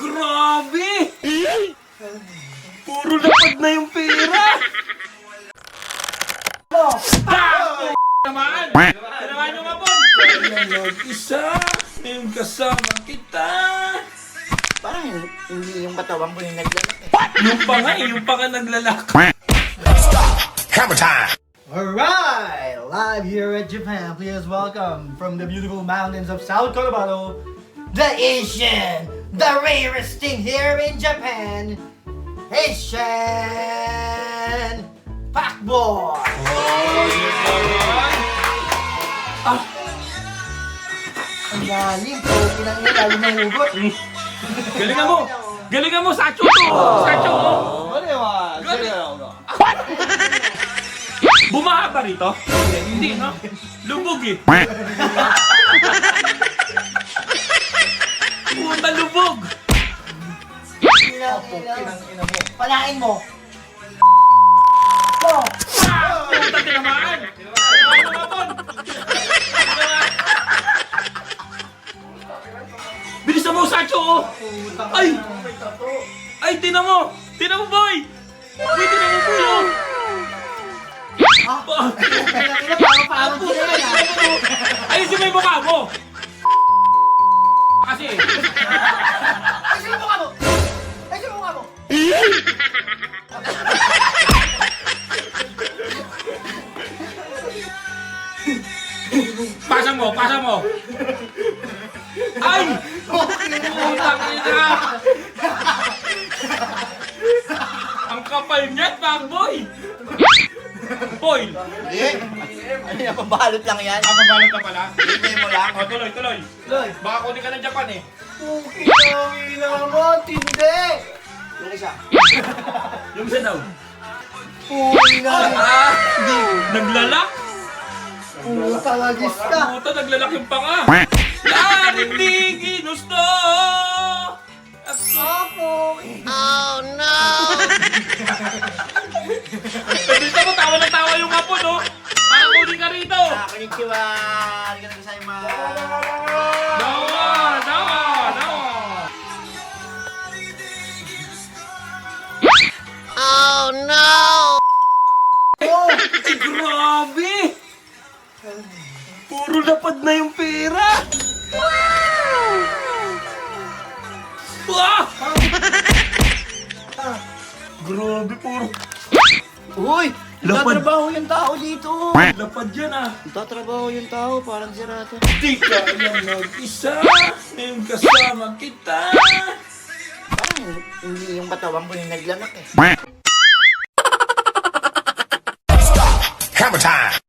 grabe! Puro lapad na yung pera! Ah! Tamaan! Tinamaan nyo nga po! Isa! Yung kasama kita! Parang hindi yung katawan ko yung naglalaki. Yung pa nga eh, yung pa nga naglalak. Hammer time! Alright! Live here at Japan, please welcome from the beautiful mountains of South Colorado, the Asian, the rarest thing here in Japan, Asian Packboy! Ah, Ang galing, so pinang lalo ng hugot. galingan mo! Galingan mo, Sacho to! Sacho! Bumaha ba rito? Hindi, no? Lubog eh. Puta lubog! Pinang ina mo. Palain mo! Ah! Puta tinamaan! Tinamaan ng hapon! Bilisan mo, Sacho! Oh! Ay! Ay, tinan mo! Tinan mo, boy! Boy, tinan mo, boy! Oh! Ah! Pasa mo, pasa mo! Ay! Putang ina! Ang kapal niyan, boy! Boy! Hindi. Ano yan, pabalot lang yan. Ang mabalot ka pala? Hintay mo lang. O, tuloy, tuloy. Loy! Baka kunin ka ng Japan eh. Pukitang ina mo, tindi! Yung isa. Yung isa daw. Puta Ah! Naglalak? Puta lagis ka! Puta, naglalak yung panga. Yan, hindi ginusto! Ako. Apo! Pabilis mo, tawa ng tawa yung hapon, no? Para kunin ka rito. Ah, konnichiwa. Arigatou gozaimasu. Dawa, dawa, dawa. Oh! Puro lapad na yung pera! Wow! Ah! Grabe, puro Uy! Lapad. Nagtatrabaho yung tao dito. lapad yan ah! Nagtatrabaho yung tao, parang si Rata. Di ka lang mag-isa, yung kasama kita! Parang hindi yung katawan ko yung naglalaki. Hammer time!